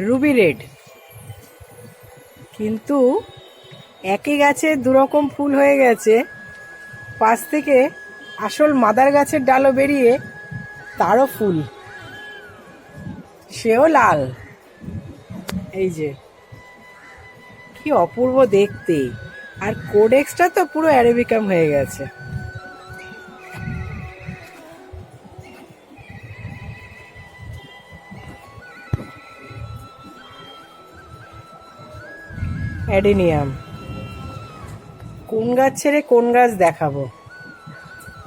Ruby red কিন্তু একই গাছে দুরকম ফুল হয়ে গেছে। পাশ থেকে আসল মাদার গাছের ডালও বেরিয়ে তারও ফুল। সেও লাল। এই যে, কি অপূর্ব দেখতে। আর কোডেক্সটা তো পুরো অ্যারেবিকাম হয়ে গেছে। অ্যাডিনিয়াম। কোন গাছ ছেড়ে কোন গাছ দেখাবো?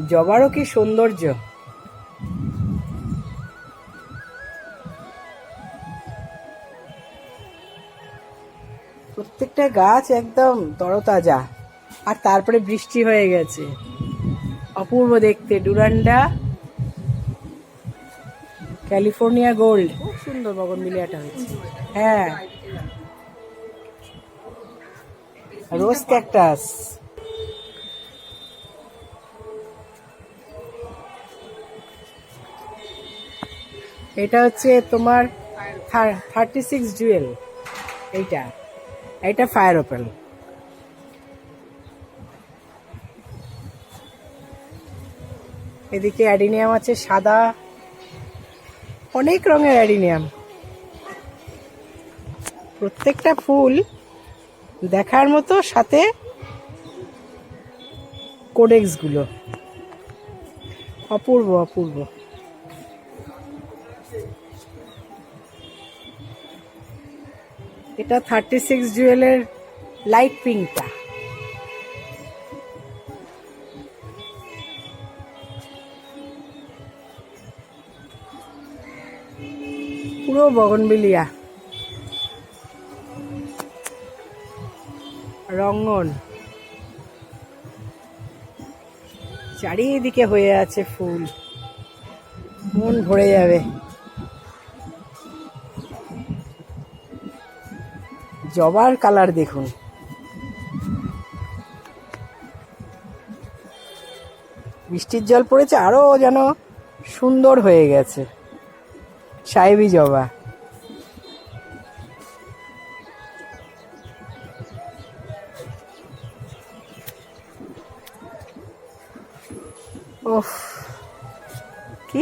জবারও কি সৌন্দর্য? প্রত্যেকটা গাছ একদম তরতাজা আর তারপরে বৃষ্টি হয়ে গেছে। অপূর্ব দেখতে ডুরান্ডা ক্যালিফোর্নিয়া গোল্ড। খুব সুন্দর বগনবিলিয়াটা হয়েছে। হ্যাঁ। Rose cactus. এটা হচ্ছে তোমার থার্টি সিক্স জুয়েল এইটা। এটা ফায়ার ওপেল এদিকে অ্যাডিনিয়াম আছে, সাদা। অনেক রঙের অ্যাডিনিয়াম। প্রত্যেকটা ফুল দেখার মতো সাথে কোডেক্সগুলো। অপূর্ব অপূর্ব। এটা থার্টি সিক্স জুয়েলের লাইট পিঙ্কটা পুরো বগনবিলিয়া। রঙ্গন। চারিদিকে হয়ে আছে ফুল। মন ভরে যাবে। জবার কালার দেখুন। বৃষ্টির জল পড়েছে, আরও যেন সুন্দর হয়ে গেছে। সাহেবি জবা।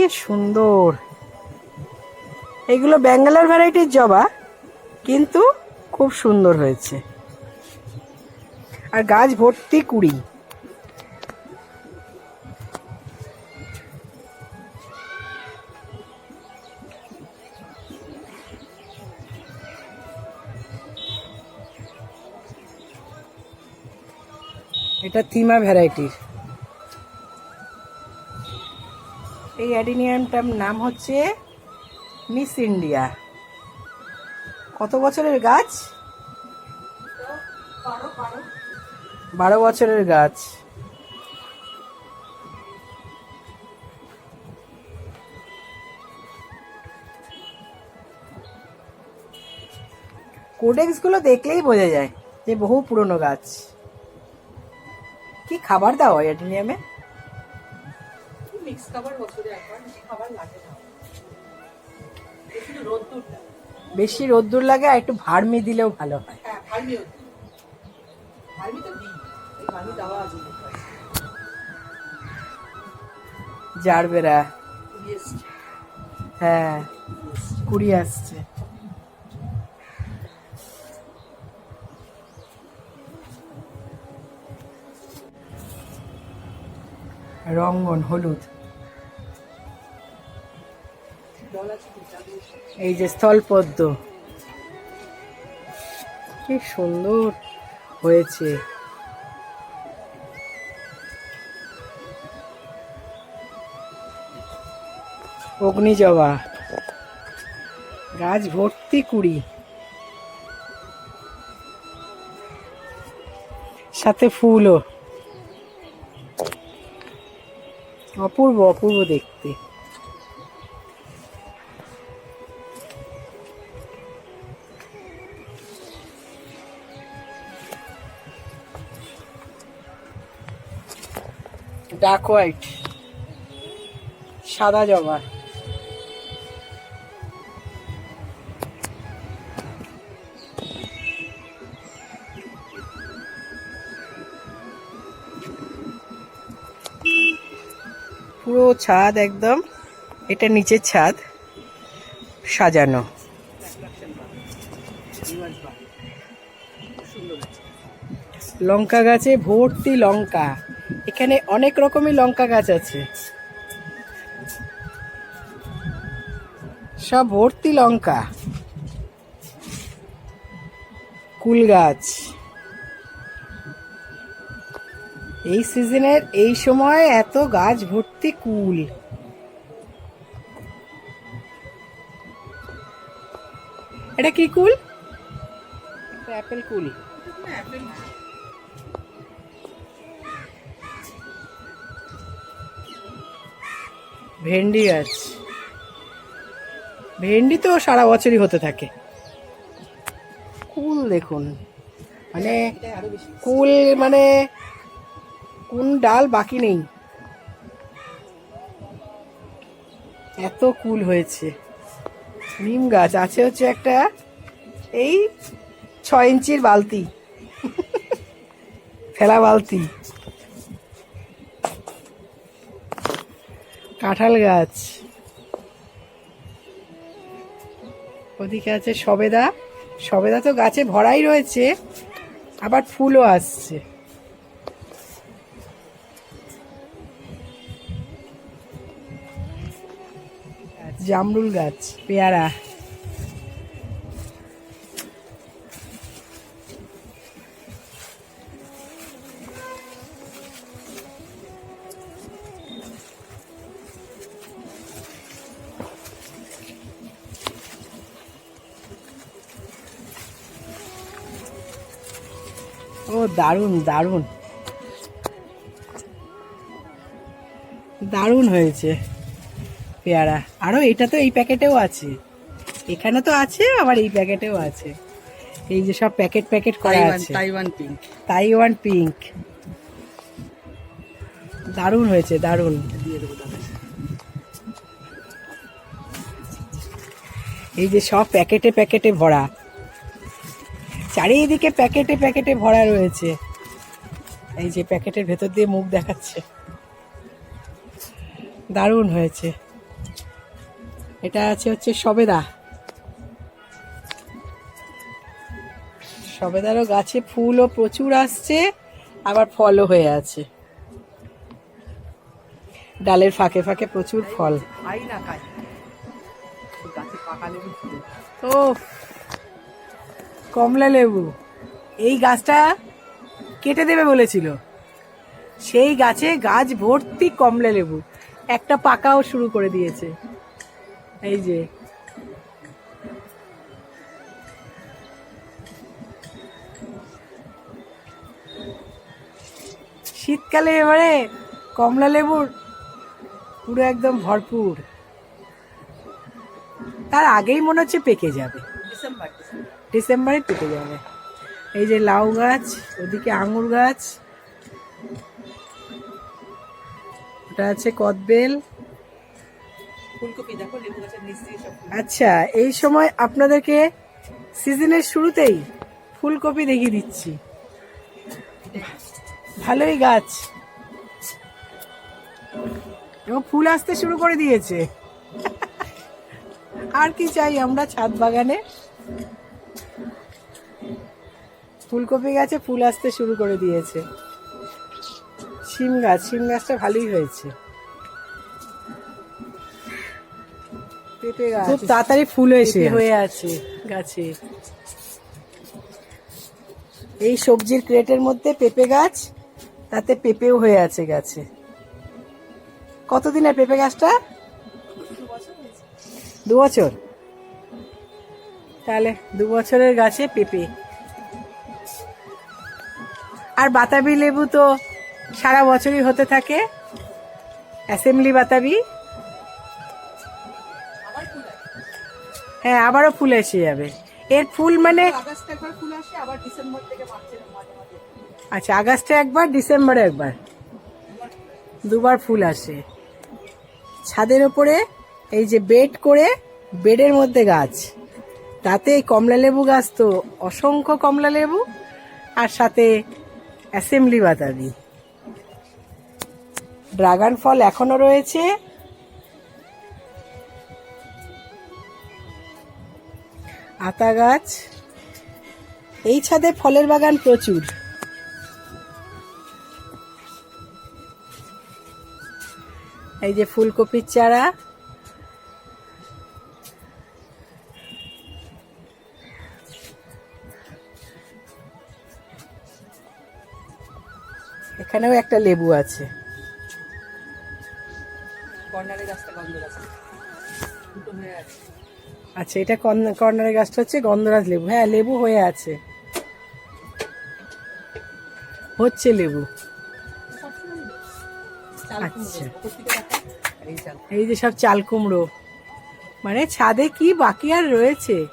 সুন্দর। এগুলো ব্যাঙ্গালোর ভ্যারাইটির জবা, কিন্তু খুব সুন্দর হয়েছে। আর গাছ ভর্তি কুড়ি। এটা থিমা ভ্যারাইটির। এই অ্যাডিনিয়ামটার নাম হচ্ছে মিস ইন্ডিয়া। কত বছরের গাছ? বারো বছরের গাছ। কোডেক্সগুলো দেখলেই বোঝা যায় যে বহু পুরনো গাছ। কি খাবার দাও অ্যাডিনিয়ামে? মিক্স খাবার বছরে একবার বেশি খাবার লাগে না। বেশি রোদ্দুর লাগে। আর একটু ভার্মি দিলেও ভালো হয়। হ্যাঁ ভার্মিও ভার্মি তো দিই ভার্মি দেওয়া আছে। জারবেরা হ্যাঁ কুড়ি আসছে। রঙ্গন হলুদ। এই যে স্থলপদ্ম। কি সুন্দর হয়েছে। অগ্নি অগ্নিজবা। গাছ ভর্তি কুড়ি। সাথে ফুলও। অপূর্ব অপূর্ব দেখতে। ডার্ক হোয়াইট সাদা জবা। পুরো ছাদ একদম, এটা নিচের ছাদ, সাজানো। লঙ্কা গাছে ভর্তি লঙ্কা। এখানে অনেক রকমের লঙ্কা গাছ আছে। সব ভর্তি লঙ্কা। কুল গাছ। এই সিজনের এই সময় এত গাছ ভর্তি কুল। এটা কি কুল? অ্যাপেল কুল। ভেন্ডি গাছ ভেন্ডি তো সারা বছরই হতে থাকে। কুল দেখুন। মানে কুল মানে কোন ডাল বাকি নেই। এত কুল হয়েছে। নিম গাছ আছে হচ্ছে একটা এই ছয় ইঞ্চির বালতি। ফেলা বালতি। কাঁঠাল গাছ। ওদিকে আছে সবেদা। সবেদা তো গাছে ভরাই রয়েছে, আবার ফুলও আসছে। জামরুল গাছ, পেয়ারা। ও দারুণ দারুণ। দারুণ হয়েছে পেয়ারা। আরও এটা তো এই প্যাকেটেও আছে। এখানে তো আছে আবার এই প্যাকেটেও আছে। এই যে সব প্যাকেট প্যাকেট করা আছে। তাইওয়ান পিঙ্ক তাইওয়ান পিঙ্ক দারুণ হয়েছে দারুণ। এই যে সব প্যাকেটে প্যাকেটে ভরা। চারিদিকে প্যাকেটে প্যাকেটে ভরা রয়েছে। এই যে প্যাকেটের ভেতর দিয়ে মুখ দেখাচ্ছে। দারুণ হয়েছে। এটা আছে হচ্ছে সবেদা। সবেদারও গাছে ফুলও প্রচুর আসছে আবার ফলও হয়ে আছে। ডালের ফাঁকে ফাঁকে প্রচুর ফল। খাই না খাই। গাছে পাকা লেবু ও কমলা লেবু। এই গাছটা কেটে দেবে বলেছিল। সেই গাছে গাছ ভর্তি কমলা লেবু। একটা পাকাও শুরু করে দিয়েছে। এই যে। শীতকালে এবারে কমলা লেবুর পুরো একদম ভরপুর। তার আগেই মনে হচ্ছে পেকে যাবে। ডিসেম্বর পেকে যাবে। এই যে লাউ গাছ ওদিকে আঙুর গাছ ওটা আছে কদবেল। আচ্ছা এই সময় আপনাদেরকে সিজনের শুরুতেই ফুলকপি দেখিয়ে দিচ্ছি। ভালোই গাছ। এবং ফুল আসতে শুরু করে দিয়েছে। আর কি চাই আমরা ছাদ বাগানে? ফুলকপি গাছে ফুল আসতে শুরু করে দিয়েছে। শিম গাছ শিম গাছটা ভালোই হয়েছে। পেঁপে গাছ। খুব তাড়াতাড়ি ফুল এসে হয়ে আছে গাছে। এই সবজির ক্রেটের মধ্যে পেঁপে গাছ তাতে পেঁপেও হয়ে আছে গাছে। কতদিনের পেঁপে গাছটা? দু বছর? তাহলে দু বছরের গাছে পেঁপে। আর বাতাবি লেবু তো সারা বছরই হতে থাকে। অ্যাসেম্বলি বাতাবি। হ্যাঁ আবারও ফুল এসে যাবে। এর ফুল মানে আচ্ছা আগস্টে একবার ডিসেম্বরে একবার। দুবার ফুল আসে। ছাদের ওপরে এই যে বেড করে বেডের মধ্যে গাছ। তাতে কমলা লেবু গাছ তো অসংখ্য কমলা লেবু, আর সাথে অ্যাসেম্বলি বাতাবি ড্রাগন ফল এখনও রয়েছে। আতা গাছ। এই ছাদে ফলের বাগান প্রচুর। এই যে ফুলকপির চারা। এখানেও একটা লেবু আছে। আচ্ছা এটা কর্ন- কর্নারের গাছটা হচ্ছে গন্ধরাজ লেবু। হ্যাঁ লেবু হয়ে আছে। হচ্ছে লেবু। আচ্ছা। এই যে সব চাল কুমড়ো মানে ছাদে কি বাকি আর রয়েছে?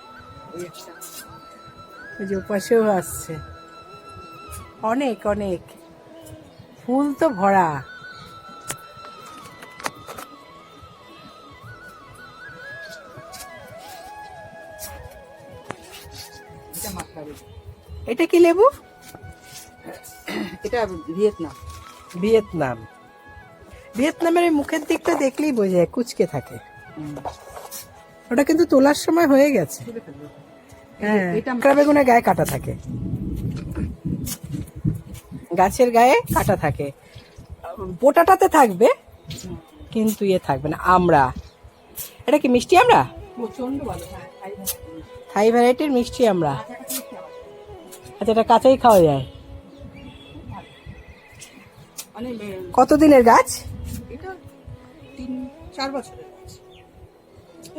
ওই যে ওপাশেও আসছে। অনেক অনেক। ফুল তো ভরা। এটা কি লেবু? এটা ভিয়েতনাম। ভিয়েতনাম। ভিয়েতনামের এই মুখের দিকটা দেখলেই বোঝা যায় কুচকে থাকে। ওটা কিন্তু তোলার সময় হয়ে গেছে। হ্যাঁ বেগুনের গায়ে কাটা থাকে। গাছের গায়ে কাটা থাকে। বোটাটাতে থাকবে কিন্তু ইয়ে থাকবে না আমরা। এটা কি মিষ্টি আমরা? হ্যাঁ। থাই ভ্যারাইটির মিষ্টি আমরা। আচ্ছা এটা কাঁচাই খাওয়া যায়। মানে এ, কতদিনের গাছ? এটা তিন চার বছরের গাছ।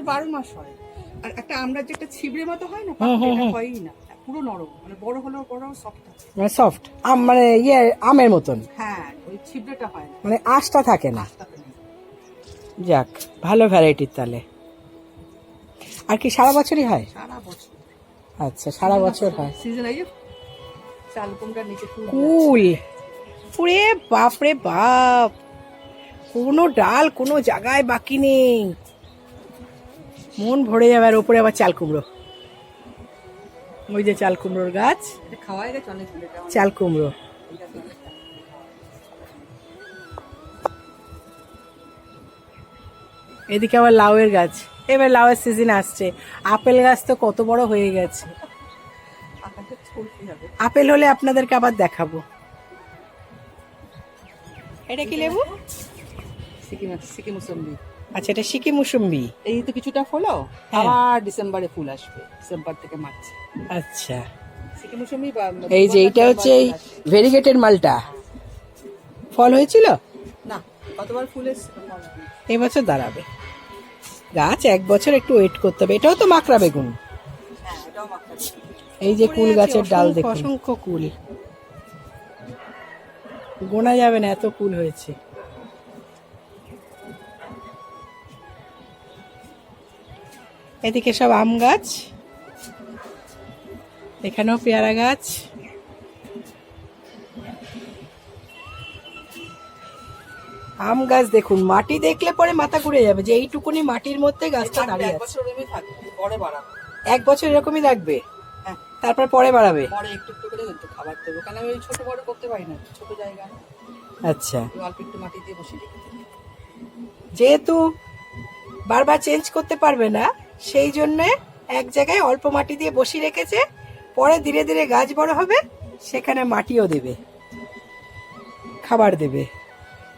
বারো মাস হয়। আর একটা আমরা যে একটা ছিবড়ে মতো হয় না হয়ই না। পুরো নরম মানে বড় হলেও বড় সফট মানে সফট আম মানে ইয়ে আমের মতন। হ্যাঁ ওই ছিবড়েটা হয় না। মানে আঁশটা থাকে না। যাক ভালো ভ্যারাইটির তাহলে আর কি সারা বছরই হয়? সারা বছর। আচ্ছা সারা বছর হয়। সিজন এই যে চাল নিচে ফুল কুল! পুরে বাপরে বাপ! কোনো ডাল কোনো জায়গায় বাকি নেই। মন ভরে যাবে আর ওপরে আবার চাল কুমড়ো। ওই যে চাল কুমড়োর গাছ। চাল কুমড়ো। এদিকে আবার লাউয়ের গাছ। এবার লাউয়ের সিজন আসছে। আপেল গাছ তো কত বড় হয়ে গেছে। আপেল হলে আপনাদেরকে আবার দেখাবো। এটা কি লেবু? সিকিম সিকিম মুসম্বি। আচ্ছা এটা সিকি মুসুম্বি এই তো কিছুটা ফলো হ্যাঁ। আবার ডিসেম্বরে ফুল আসবে ডিসেম্বর থেকে মার্চ। আচ্ছা। সিকিম মুসম্বি এই যে এইটা হচ্ছে এই ভেরিগেটেড মালটা। ফল হয়েছিল? না কতবার ফুল এই বছর দাঁড়াবে। গাছ এক বছর একটু ওয়েট করতে হবে। এটাও তো মাকড়া বেগুন। হ্যাঁ এই যে কুল গাছের ডাল দেখুন। অসংখ্য কুল। গোনা যাবে না এত কুল হয়েছে। এদিকে সব আম গাছ এখানেও পেয়ারা গাছ। আম গাছ দেখুন মাটি দেখলে পরে মাথা ঘুরে যাবে যে এইটুকুনি মাটির মধ্যে গাছটা দাঁড়িয়ে এক আছে। এক বছর এরকমই থাকবে হ্যাঁ। তারপর পরে বাড়াবে? পরে একটু একটু করে খাবার দেবো। কারণ আমি ওই ছোট বড় করতে পারি না ছোট জায়গা আচ্ছা। অল্প একটু মাটি দিয়ে বসে যেহেতু বারবার চেঞ্জ করতে পারবে না সেই জন্য এক জায়গায় অল্প মাটি দিয়ে বসিয়ে রেখেছে পরে ধীরে ধীরে গাছ বড় হবে সেখানে মাটিও দেবে খাবার দেবে।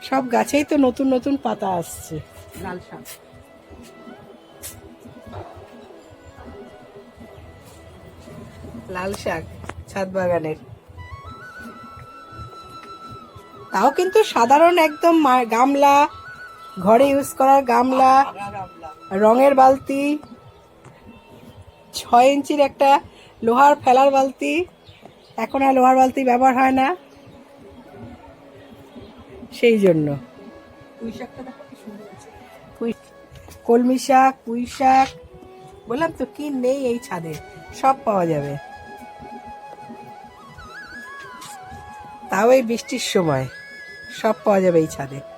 সব গাছেই তো নতুন নতুন পাতা আসছে। লাল শাক। লাল শাক ছাদ বাগানের। তাও কিন্তু সাধারণ একদম গামলা ঘরে ইউজ করার গামলা। রঙের বালতি ছয় ইঞ্চির একটা লোহার ফেলার বালতি। এখন আর লোহার বালতি ব্যবহার হয় না। সেই জন্য। কলমি শাক পুঁই শাক। বললাম তো কি নেই এই ছাদে? সব পাওয়া যাবে। তাও এই বৃষ্টির সময়। সব পাওয়া যাবে এই ছাদে।